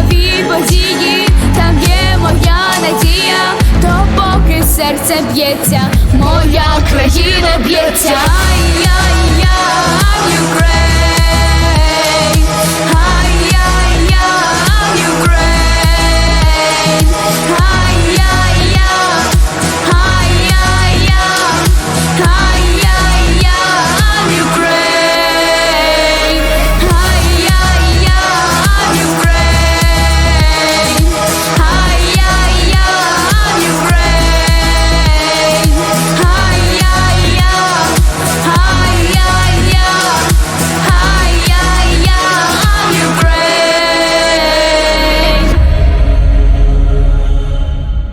нові події, там є моя надія, то поки серце б'ється, моя країна б'ється.